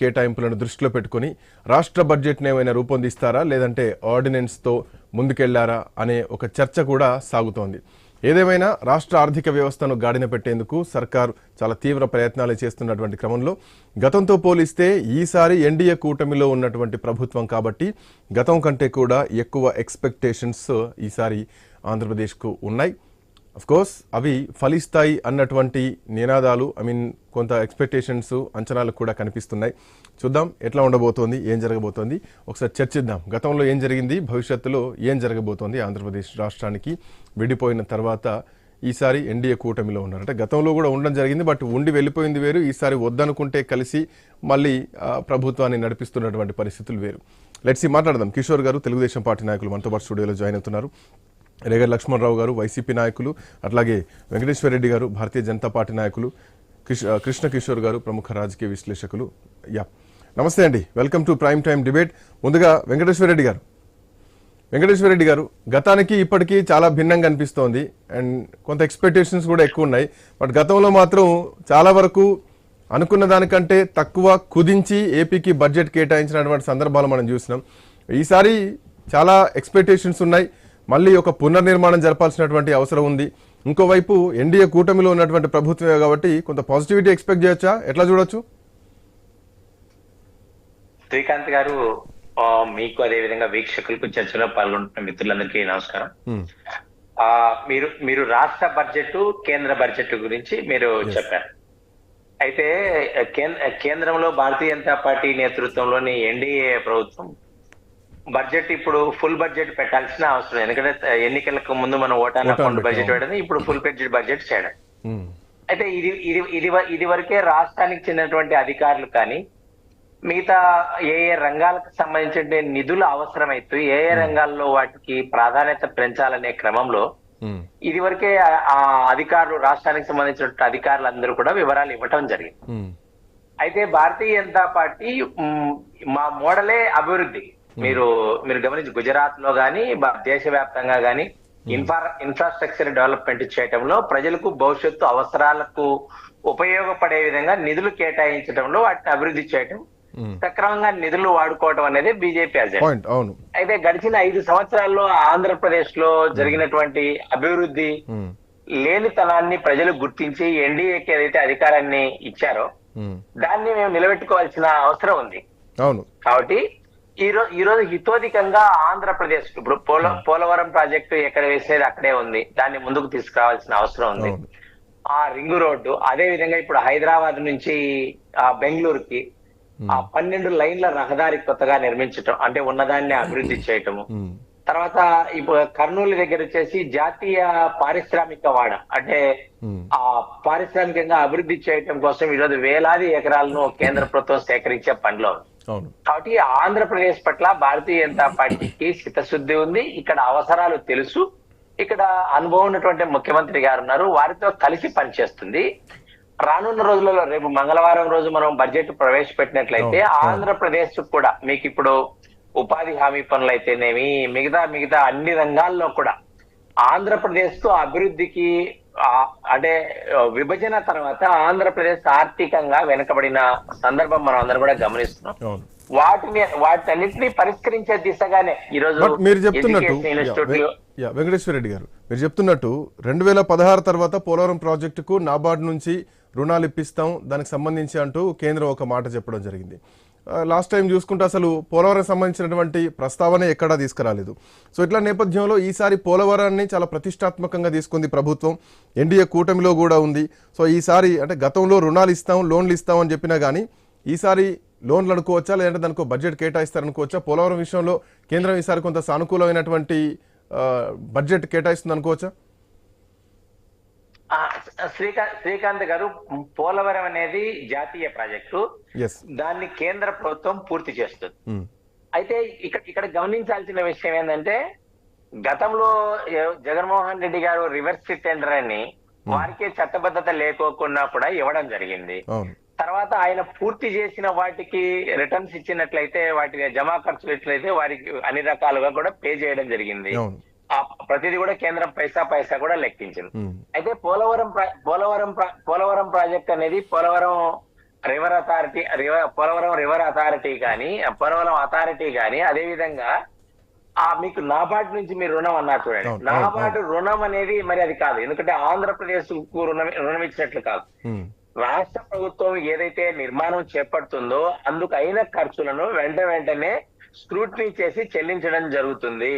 కేటాయింపులను దృష్టిలో పెట్టుకుని రాష్ట్ర బడ్జెట్ను ఏమైనా రూపొందిస్తారా? లేదంటే ఆర్డినెన్స్తో ముందుకెళ్ళారా? అనే ఒక చర్చ కూడా సాగుతోంది. ఏదేమైనా రాష్ట్ర ఆర్థిక వ్యవస్థను గాడిన పెట్టేందుకు సర్కారు చాలా తీవ్ర ప్రయత్నాలు చేస్తున్నటువంటి క్రమంలో గతంతో పోలిస్తే ఈసారి ఎన్డీఏ కూటమిలో ఉన్నటువంటి ప్రభుత్వం కాబట్టి గతం కంటే కూడా ఎక్కువ ఎక్స్పెక్టేషన్స్ ఈసారి ఆంధ్రప్రదేశ్కు ఉన్నాయి. కోర్స్ అవి ఫలిస్తాయి అన్నటువంటి నినాదాలు ఐ మీన్ కొంత ఎక్స్పెక్టేషన్స్ అంచనాలు కూడా కనిపిస్తున్నాయి. చూద్దాం ఎట్లా ఉండబోతోంది ఏం జరగబోతోంది. ఒకసారి చర్చిద్దాం గతంలో ఏం జరిగింది భవిష్యత్తులో ఏం జరగబోతోంది ఆంధ్రప్రదేశ్ రాష్ట్రానికి విడిపోయిన తర్వాత ఈసారి ఎన్డీఏ కూటమిలో ఉన్నారు. అంటే గతంలో కూడా ఉండడం జరిగింది బట్ ఉండి వెళ్ళిపోయింది వేరు. ఈసారి వద్దనుకుంటే కలిసి మళ్ళీ ప్రభుత్వాన్ని నడిపిస్తున్నటువంటి పరిస్థితులు వేరు. లెట్స్ మాట్లాడదాం. కిషోర్ గారు తెలుగుదేశం పార్టీ నాయకులు మనతో పాటు స్టూడియోలో జాయిన్ అవుతున్నారు. రేగర్ లక్ష్మణరావు గారు వైసీపీ నాయకులు అట్లాగే వెంకటేశ్వర రెడ్డి గారు భారతీయ జనతా పార్టీ నాయకులు కృష్ణ కిషోర్ గారు ప్రముఖ రాజకీయ విశ్లేషకులు. యా. నమస్తే అండి. Welcome to prime time debate. ముందుగా వెంకటేశ్వర రెడ్డి గారు. వెంకటేశ్వర రెడ్డి గారు గతానికి ఇప్పటికీ చాలా భిన్నంగా అనిపిస్తోంది. అండ్ కొంత ఎక్స్పెక్టేషన్స్ కూడా ఎక్కువ ఉన్నాయి బట్ గతంలో మాత్రం చాలా వరకు అనుకున్న దానికంటే తక్కువ కుదించి ఏపీకి బడ్జెట్ కేటాయించినటువంటి సందర్భాలు మనం చూసినాం. ఈసారి చాలా ఎక్స్పెక్టేషన్స్ ఉన్నాయి. మళ్ళీ ఒక పునర్నిర్మాణం జరపాల్సినటువంటి అవసరం ఉంది. ఇంకోవైపు ఎన్డీఏ కూటమిలో ఉన్నటువంటి ప్రభుత్వమే కాబట్టి కొంత పాజిటివిటీ ఎక్స్పెక్ట్ చేయొచ్చా? ఎట్లా చూడొచ్చు? శ్రీకాంత్ గారు మీకు అదే విధంగా వీక్షకులకు చర్చలో పాల్గొంటున్న మిత్రులందరికీ నమస్కారం. మీరు మీరు రాష్ట్ర బడ్జెట్ కేంద్ర బడ్జెట్ గురించి మీరు చెప్పారు. అయితే కేంద్ర కేంద్రంలో భారతీయ జనతా పార్టీ నేతృత్వంలోని ఎన్డీఏ ప్రభుత్వం బడ్జెట్ ఇప్పుడు ఫుల్ బడ్జెట్ పెట్టాల్సిన అవసరం. ఎందుకంటే ఎన్నికలకు ముందు మనం ఓటాన్ అకౌంట్. బడ్జెట్ పెట్టడం ఇప్పుడు ఫుల్ బడ్జెట్ బడ్జెట్ చేయడం. అయితే ఇది ఇది ఇది ఇది వరకే రాష్ట్రానికి చెందినటువంటి అధికారులు కానీ మిగతా ఏ ఏ రంగాలకు సంబంధించిన నిధులు అవసరమైతే ఏ ఏ రంగాల్లో వాటికి ప్రాధాన్యత పెంచాలనే క్రమంలో ఇది వరకే ఆ- అధికారులు రాష్ట్రానికి సంబంధించిన అధికారులందరూ కూడా వివరాలు ఇవ్వటం జరిగింది. అయితే భారతీయ జనతా పార్టీ మా మోడలే అభివృద్ధి. మీరు మీరు గమనించి గుజరాత్లో గానీ బ- దేశవ్యాప్తంగా గానీ ఇన్ఫ్రా ఇన్ఫ్రాస్ట్రక్చర్ డెవలప్మెంట్ చేయటంలో ప్రజలకు భవిష్యత్తు అవసరాలకు ఉపయోగపడే విధంగా నిధులు కేటాయించడంలో వాటిని అభివృద్ధి చేయటం ఉమ్. సక్రమంగా నిధులు వాడుకోవడం అనేది బీజేపీ అజెండా. అయితే గడిచిన ఐదు సంవత్సరాల్లో ఆంధ్రప్రదేశ్లో జరిగినటువంటి అభివృద్ధి ఉమ్, లేనితనాన్ని ప్రజలు గుర్తించి ఎన్డీఏకి ఏదైతే అధికారాన్ని ఇచ్చారో దాన్ని మేము నిలబెట్టుకోవాల్సిన అవసరం ఉంది. అవును. కాబట్టి ఈ రోజు ఈ రోజు హితోధికంగా ఆంధ్రప్రదేశ్ ఇప్పుడు పోల పోలవరం ప్రాజెక్టు ఎక్కడ వేసేది అక్కడే ఉంది. దాన్ని ముందుకు తీసుకురావాల్సిన అవసరం ఉంది. ఆ రింగు రోడ్డు అదే విధంగా ఇప్పుడు హైదరాబాద్ నుంచి ఆ బెంగళూరుకి ఆ పన్నెండు లైన్ల రహదారి కొత్తగా నిర్మించటం అంటే ఉన్నదాన్ని అభివృద్ధి చేయటము. తర్వాత ఇప్పుడు కర్నూలు దగ్గర వచ్చేసి జాతీయ పారిశ్రామిక వాడ అంటే ఆ పారిశ్రామికంగా అభివృద్ధి చేయటం కోసం ఈరోజు వేలాది ఎకరాలను కేంద్ర ప్రభుత్వం సేకరించే పనిలో ఉంది. కాబట్టి ఆంధ్రప్రదేశ్ పట్ల భారతీయ జనతా పార్టీకి చిత్తశుద్ధి ఉంది. ఇక్కడ అవసరాలు తెలుసు. ఇక్కడ అనుభవం ఉన్నటువంటి ముఖ్యమంత్రి గారు ఉన్నారు. వారితో కలిసి పనిచేస్తుంది. రానున్న రోజులలో రేపు మంగళవారం రోజు మనం బడ్జెట్ ప్రవేశపెట్టినట్లయితే. ఆంధ్రప్రదేశ్ కూడా మీకు ఇప్పుడు ఉపాధి హామీ పనులు అయితేనేమి మిగతా మిగతా అన్ని రంగాల్లో కూడా ఆంధ్రప్రదేశ్కు అభివృద్ధికి అంటే విభజన తర్వాత ఆంధ్రప్రదేశ్ ఆర్థికంగా వెనుకబడిన సందర్భం మనం అందరం కూడా గమనిస్తున్నాం. వాటిని వాటన్నిటిని పరిష్కరించే దిశగానే ఈ రోజు బట్ మీరు చెప్తున్నట్టు వెంకటేశ్వర రెడ్డి గారు మీరు చెప్తున్నట్టు రెండు వేల పదహారు తర్వాత పోలవరం ప్రాజెక్టుకు నాబార్డ్ నుంచి రుణాలు ఇప్పిస్తాం దానికి సంబంధించి అంటూ కేంద్రం ఒక మాట చెప్పడం జరిగింది. లాస్ట్ టైం చూసుకుంటే అసలు పోలవరం సంబంధించినటువంటి ప్రస్తావన ఎక్కడా తీసుకురాలేదు. సో ఇట్లా నేపథ్యంలో ఈసారి పోలవరాన్ని చాలా ప్రతిష్టాత్మకంగా తీసుకుంది ప్రభుత్వం. ఎన్డీఏ కూటమిలో కూడా ఉంది. సో ఈసారి అంటే గతంలో రుణాలు ఇస్తాం లోన్లు ఇస్తాం అని చెప్పినా కానీ ఈసారి లోన్లు అనుకోవచ్చా? లేదంటే దానికి బడ్జెట్ కేటాయిస్తారనుకోవచ్చా? పోలవరం విషయంలో కేంద్రం ఈసారి కొంత సానుకూలమైనటువంటి బడ్జెట్ కేటాయిస్తుంది అనుకోవచ్చా శ్రీకాంత్ శ్రీకాంత్ గారు పోలవరం అనేది జాతీయ ప్రాజెక్టు. దాన్ని కేంద్ర ప్రభుత్వం పూర్తి చేస్తుంది. అయితే ఇక్కడ ఇక్కడ గమనించాల్సిన విషయం ఏంటంటే గతంలో జగన్మోహన్ రెడ్డి గారు రివర్స్ టెండర్ అని వారికే చట్టబద్ధత లేకోకుండా కూడా ఇవ్వడం జరిగింది. తర్వాత ఆయన పూర్తి చేసిన వాటికి రిటర్న్స్ ఇచ్చినట్లయితే వాటి జమా ఖర్చులు ఎట్లయితే వారికి అన్ని రకాలుగా కూడా పే చేయడం జరిగింది. ప్రతిదీ కూడా కేంద్రం పైసా పైసా కూడా లెక్కించింది. అయితే పోలవరం పోలవరం పోలవరం ప్రాజెక్ట్ అనేది Polavaram river authority river Polavaram river authority కానీ పోలవరం అథారిటీ కానీ అదే విధంగా ఆ మీకు నాబార్డు నుంచి మీరు రుణం అన్నారు చూడండి. నాబార్డు రుణం అనేది మరి అది కాదు. ఎందుకంటే ఆంధ్రప్రదేశ్కు రుణం రుణం ఇచ్చినట్లు కాదు. రాష్ట్ర ప్రభుత్వం ఏదైతే నిర్మాణం చేపడుతుందో అందుకు అయిన ఖర్చులను వెంట వెంటనే స్క్రూటినీ చేసి చెల్లించడం జరుగుతుంది.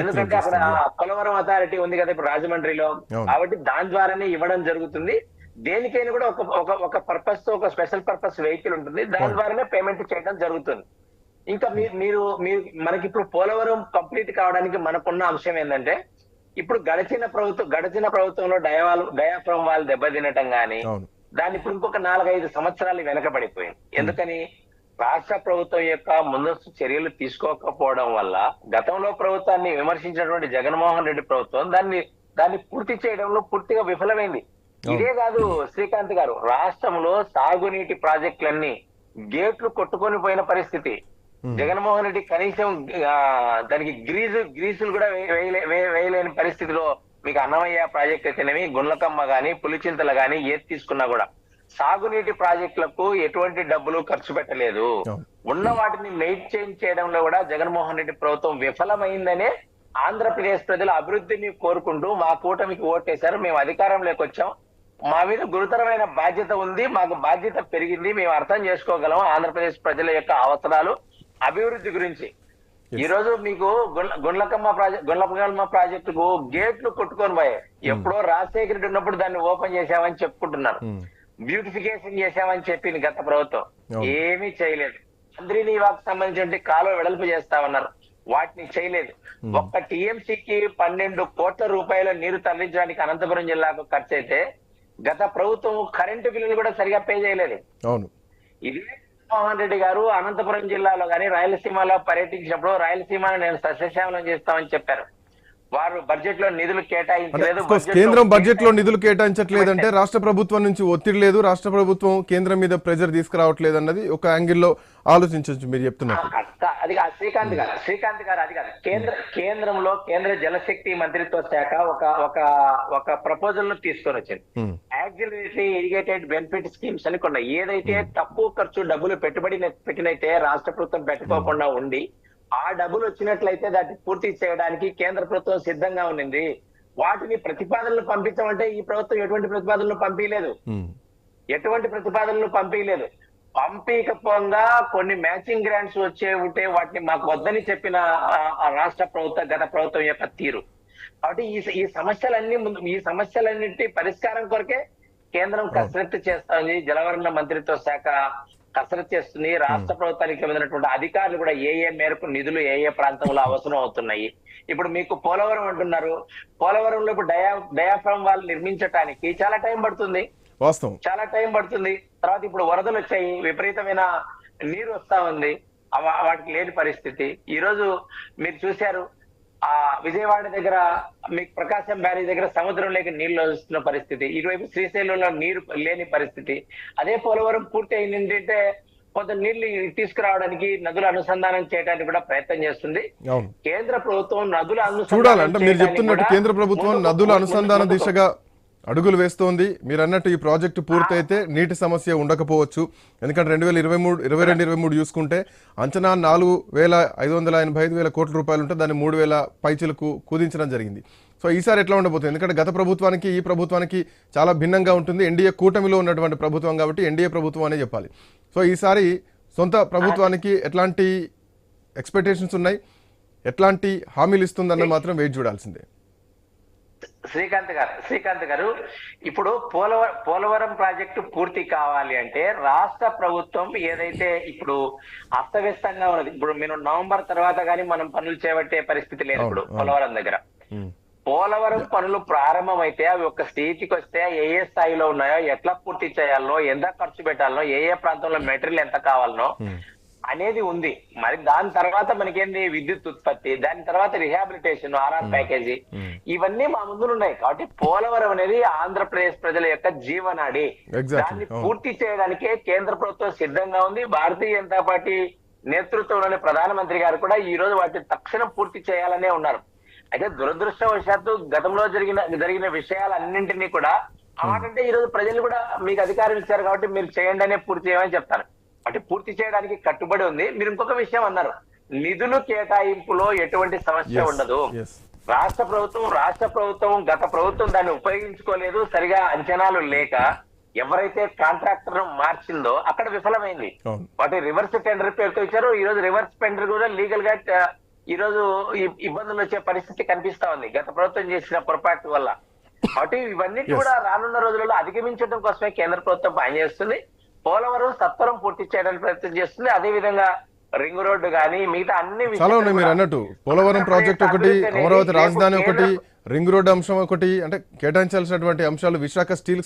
ఎందుకంటే అక్కడ పోలవరం అథారిటీ ఉంది కదా ఇప్పుడు రాజమండ్రిలో. కాబట్టి దాని ద్వారానే ఇవ్వడం జరుగుతుంది. దేనికైనా కూడా ఒక ఒక ఒక పర్పస్తో ఒక స్పెషల్ పర్పస్ వెహికల్ ఉంటుంది. దాని. ద్వారానే పేమెంట్ చేయడం జరుగుతుంది. ఇంకా మీరు మీరు మనకి ఇప్పుడు పోలవరం కంప్లీట్ కావడానికి మనకున్న అంశం ఏంటంటే ఇప్పుడు గడిచిన ప్రభుత్వం గడిచిన ప్రభుత్వంలో డయావాల్ డయాఫ్రమ్ వాళ్ళు దెబ్బతినటం గానీ అవును. దాన్ని ఇప్పుడు ఇంకొక నాలుగైదు సంవత్సరాలు వెనకబడిపోయింది. ఎందుకని? రాష్ట్ర ప్రభుత్వం యొక్క ముందస్తు చర్యలు తీసుకోకపోవడం వల్ల గతంలో ప్రభుత్వాన్ని విమర్శించినటువంటి జగన్మోహన్ రెడ్డి ప్రభుత్వం దాన్ని దాన్ని పూర్తి చేయడంలో పూర్తిగా విఫలమైంది. ఇదే కాదు శ్రీకాంత్ గారు రాష్ట్రంలో సాగునీటి ప్రాజెక్టులన్నీ గేట్లు కొట్టుకొని పోయిన పరిస్థితి. జగన్మోహన్ రెడ్డి కనీసం దానికి గ్రీజు గ్రీసులు కూడా వేయలేని పరిస్థితిలో మీకు అన్నమయ్య ప్రాజెక్ట్ అయితేనేమి గుండ్లకమ్మ గాని పులిచింతల గాని ఏది తీసుకున్నా కూడా. సాగునీటి ప్రాజెక్టులకు ఎటువంటి డబ్బులు ఖర్చు పెట్టలేదు. ఉన్న వాటిని మెయింటైన్ చేయడంలో కూడా జగన్మోహన్ రెడ్డి ప్రభుత్వం విఫలమైందనే ఆంధ్రప్రదేశ్ ప్రజలు అభివృద్ధిని కోరుకుంటూ మా కూటమికి ఓటేశారు. మేము అధికారంలోకి వచ్చాం. మా మీద గురుతరమైన బాధ్యత ఉంది. మాకు బాధ్యత పెరిగింది. మేము అర్థం చేసుకోగలం ఆంధ్రప్రదేశ్ ప్రజల యొక్క అవసరాలు అభివృద్ధి గురించి. ఈ రోజు మీకు గుండ్ల- గుండ్లకమ్మ ప్రాజెక్ట్ గుండ్లకమ్మ ప్రాజెక్టుకు గేట్లు కొట్టుకొని పోయాయి. ఎప్పుడో రాజశేఖర రెడ్డి ఉన్నప్పుడు దాన్ని ఓపెన్ చేశామని చెప్పుకుంటున్నారు ఉమ్, బ్యూటిఫికేషన్ చేశామని చెప్పింది గత ప్రభుత్వం. ఏమీ చేయలేదు. అందరినీ వాకు సంబంధించిన కాలువ వెడల్పు చేస్తామన్నారు. వాటిని చేయలేదు. ఒక్క టీఎంసీకి పన్నెండు కోట్ల రూపాయల నీరు తరలించడానికి అనంతపురం జిల్లాకు ఖర్చు అయితే గత ప్రభుత్వం కరెంటు బిల్లులు కూడా సరిగా పే చేయలేదు. అవును. ఇదే జగన్మోహన్ రెడ్డి గారు అనంతపురం జిల్లాలో కానీ రాయలసీమలో పర్యటించినప్పుడు రాయలసీమను నేను సస్యశ్యామలం చేస్తామని చెప్పారు. వారు బడ్జెట్లో నిధులు అంటే కేటాయించలేదు కేంద్రం బడ్జెట్లో నిధులు కేటాయించట్లేదంటే రాష్ట్ర ప్రభుత్వం నుంచి ఒత్తిడి లేదు రాష్ట్ర ప్రభుత్వం కేంద్రం మీద ప్రెజర్ తీసుకురావట్లేదు అన్నది ఒక యాంగిల్లో ఆలోచించవచ్చు మీరు చెప్తున్నారు అది కాదు శ్రీకాంత్ గారు శ్రీకాంత్ గారు అది కాదు. కేంద్ర కేంద్రంలో కేంద్ర జలశక్తి మంత్రిత్వ శాఖ ఒక ఒక ఒక ప్రపోజల్ను తీసుకొని వచ్చింది యాక్సిలరేటరీ ఇరిగేటెడ్ బెనిఫిట్ స్కీమ్స్ అని కొన్ని. ఏదైతే తక్కువ ఖర్చు డబ్బులు పెట్టుబడి పెట్టినైతే రాష్ట్ర ప్రభుత్వం పెట్టుకోకుండా ఉండి ఆ డబ్బులు వచ్చినట్లయితే దాన్ని పూర్తి చేయడానికి కేంద్ర ప్రభుత్వం సిద్ధంగా ఉండింది. వాటిని ప్రతిపాదనలు పంపించమంటే ఈ ప్రభుత్వం ఎటువంటి ప్రతిపాదనలు పంపించలేదు. ఎటువంటి ప్రతిపాదనలు పంపించలేదు. పంపించకపోగా కొన్ని మ్యాచింగ్ గ్రాంట్స్ వచ్చే ఉంటే వాటిని మాకు వద్దని చెప్పిన రాష్ట్ర ప్రభుత్వ గత ప్రభుత్వం యొక్క తీరు. కాబట్టి ఈ ఈ సమస్యలన్నీ ముందు ఈ సమస్యలన్నింటి పరిష్కారం కొరకే కేంద్రం కసరత్తు చేస్తుంది. జలవనరుల మంత్రిత్వ శాఖ కసరత్తు చేస్తుంది. రాష్ట్ర ప్రభుత్వానికి చెందినటువంటి అధికారులు కూడా ఏ ఏ మేరకు నిధులు ఏ ఏ ప్రాంతంలో అవసరం అవుతున్నాయి. ఇప్పుడు మీకు పోలవరం అంటున్నారు. పోలవరంలో ఇప్పుడు డయా డయాఫ్రమ్ వాళ్ళు నిర్మించటానికి చాలా టైం పడుతుంది. వాస్తవం. చాలా టైం పడుతుంది. తర్వాత ఇప్పుడు వరదలు వచ్చాయి. విపరీతమైన నీరు వస్తా ఉంది. వాటికి లేని పరిస్థితి. ఈ రోజు మీరు చూశారు. ఆ విజయవాడ దగ్గర మీకు ప్రకాశం బ్యారేజ్ దగ్గర సముద్రంలోకి నీళ్ళు వస్తున్న పరిస్థితి ఇటువైపు శ్రీశైలంలో నీరు లేని పరిస్థితి అదే పోలవరం పూర్తి అయిందంటే కొంత నీళ్ళు తీసుకురావడానికి నదులు అనుసంధానం చేయడానికి కూడా ప్రయత్నం చేస్తుంది. కేంద్ర ప్రభుత్వం నదుల అనుసంధానం చూడాలంటే మీరు చెప్తున్నట్టు కేంద్ర ప్రభుత్వం నదుల అనుసంధాన దిశగా అడుగులు వేస్తోంది. మీరు అన్నట్టు ఈ ప్రాజెక్టు పూర్తయితే నీటి సమస్య ఉండకపోవచ్చు. ఎందుకంటే రెండు వేల ఇరవై మూడు ఇరవై రెండు ఇరవై మూడు చూసుకుంటే అంచనా నాలుగు వేల ఐదు వందల ఎనభై ఐదు వేల కోట్ల రూపాయలు ఉంటే దాన్ని మూడు వేల పైచులకు కుదించడం జరిగింది. సో ఈసారి ఎట్లా ఉండబోతుంది? ఎందుకంటే గత ప్రభుత్వానికి ఈ ప్రభుత్వానికి చాలా భిన్నంగా ఉంటుంది. ఎన్డీఏ కూటమిలో ఉన్నటువంటి ప్రభుత్వం కాబట్టి ఎన్డీఏ ప్రభుత్వం అనే చెప్పాలి. సో ఈసారి సొంత ప్రభుత్వానికి ఎట్లాంటి ఎక్స్పెక్టేషన్స్ ఉన్నాయి? ఎట్లాంటి హామీలు ఇస్తుందన్న మాత్రం వెయిట్ చూడాల్సిందే. శ్రీకాంత్ గారు శ్రీకాంత్ గారు ఇప్పుడు పోలవరం పోలవరం ప్రాజెక్టు పూర్తి కావాలి అంటే రాష్ట్ర ప్రభుత్వం ఏదైతే ఇప్పుడు అస్తవ్యస్తంగా ఉన్నది ఇప్పుడు మీరు నవంబర్ తర్వాత కానీ మనం పనులు చేపట్టే పరిస్థితి లేదు ఇప్పుడు. పోలవరం దగ్గర. పోలవరం పనులు ప్రారంభమైతే అవి ఒక స్థితికి వస్తే ఏ ఏ స్థాయిలో ఉన్నాయో ఎట్లా పూర్తి చేయాలనో ఎంత ఖర్చు పెట్టాలనో ఏ ఏ ప్రాంతంలో మెటీరియల్ ఎంత కావాలనో అనేది ఉంది. మరి దాని తర్వాత మనకేంది? విద్యుత్ ఉత్పత్తి దాని తర్వాత రిహాబిలిటేషన్ ఆర్ఆర్ ప్యాకేజీ. ఇవన్నీ మా ముందు ఉన్నాయి కాబట్టి పోలవరం అనేది ఆంధ్రప్రదేశ్ ప్రజల యొక్క జీవనాడి. దాన్ని. పూర్తి చేయడానికే కేంద్ర ప్రభుత్వం సిద్ధంగా ఉంది. భారతీయ జనతా పార్టీ నేతృత్వంలోని ప్రధానమంత్రి గారు కూడా ఈ రోజు వాటిని తక్షణం పూర్తి చేయాలనే ఉన్నారు. అయితే దురదృష్టవశాత్తు గతంలో జరిగిన జరిగిన విషయాలన్నింటినీ కూడా అంటే ఈ రోజు ప్రజలు కూడా మీకు అధికారం ఇచ్చారు కాబట్టి మీరు చేయండి అనే పూర్తి చేయమని చెప్తాను అంటే పూర్తి చేయడానికి కట్టుబడి ఉంది. మీరు ఇంకొక విషయం అన్నారు. నిధులు కేటాయింపులో ఎటువంటి సమస్య ఉండదు. రాష్ట్ర ప్రభుత్వం రాష్ట్ర ప్రభుత్వం గత ప్రభుత్వం దాన్ని ఉపయోగించుకోలేదు. సరిగా అంచనాలు లేక ఎవరైతే కాంట్రాక్టర్ మార్చిందో అక్కడ విఫలమైంది. వాటి రివర్స్ టెండర్ పేరుతో ఇచ్చారు. ఈ రోజు రివర్స్ టెండర్ కూడా లీగల్గా ఈ రోజు ఇబ్బందులు వచ్చే పరిస్థితి కనిపిస్తా ఉంది. గత ప్రభుత్వం చేసిన పొరపాటు వల్ల. కాబట్టి ఇవన్నీ. కూడా రానున్న రోజులలో అధిగమించడం కోసమే కేంద్ర ప్రభుత్వం పనిచేస్తుంది. పోలవరం సత్వరం పూర్తి చేయడానికి ప్రయత్నం చేస్తుంది. అదే విధంగా రింగ్ రోడ్డు కానీ మిగతా అన్ని చాలా ఉన్నాయి మీరు అన్నట్టు. పోలవరం ప్రాజెక్ట్ ఒకటి అమరావతి రాజధాని ఒకటి రింగ్ రోడ్ అంశం ఒకటి అంటే కేటాయించాల్సినటువంటి అంశాలు విశాఖ స్టీల్